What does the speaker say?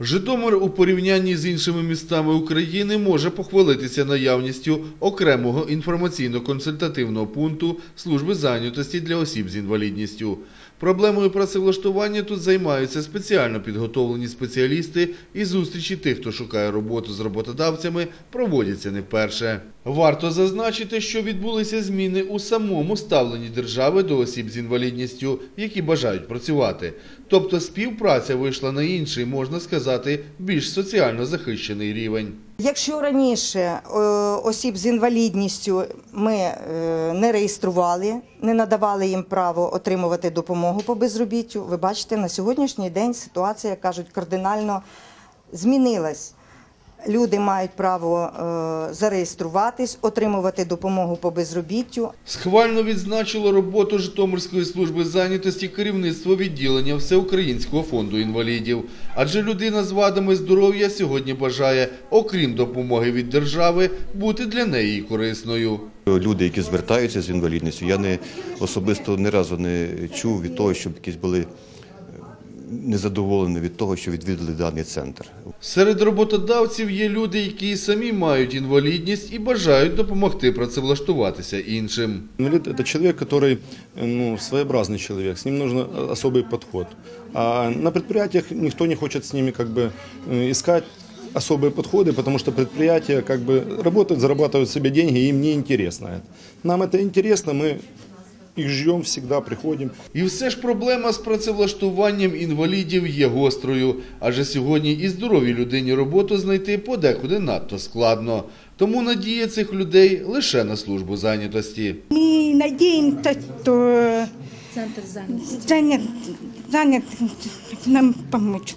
Житомир у порівнянні з іншими містами України може похвалитися наявністю окремого інформаційно-консультативного пункту служби зайнятості для осіб з інвалідністю. Проблемою працевлаштування тут займаються спеціально підготовлені спеціалісти, і зустрічі тих, хто шукає роботу з роботодавцями, проводяться не вперше. Варто зазначити, що відбулися зміни у самому ставленні держави до осіб з інвалідністю, які бажають працювати. Тобто співпраця вийшла на інший, можна сказати, більш соціально захищений рівень. Якщо раніше е, осіб з інвалідністю ми е, не реєстрували, не надавали їм право отримувати допомогу по безробіттю, ви бачите, на сьогоднішній день ситуація, кажуть, кардинально змінилась. Люди мають право е, зареєструватись, отримувати допомогу по безробіттю. Схвально відзначило роботу Житомирської служби зайнятості керівництво відділення Всеукраїнського фонду інвалідів. Адже людина з вадами здоров'я сьогодні бажає, окрім допомоги від держави, бути для неї корисною. Люди, які звертаються з інвалідністю, я не особисто ні разу не чув від того, щоб якісь були незадоволені від того, що відвідали даний центр. Серед роботодавців є люди, які самі мають інвалідність і бажають допомогти працевлаштуватися іншим. Инвалид – это человек, который э, ну, своеобразный человек, с ним нужен э, особый подход. А на предприятиях никто не хочет с ними как бы э, искать особые подходы, потому что предприятия как бы работают, зарабатывают себе деньги, и им не интересно это. Нам это интересно, мы их ждем всегда, приходим. І все ж проблема з працевлаштуванням інвалідів є гострою, адже сьогодні і здоровій людині роботу знайти подекуди надто складно. Тому надія цих людей лише на службу зайнятості. Мы надеемся, что Центр зайнятості. занят, занят нам помочь.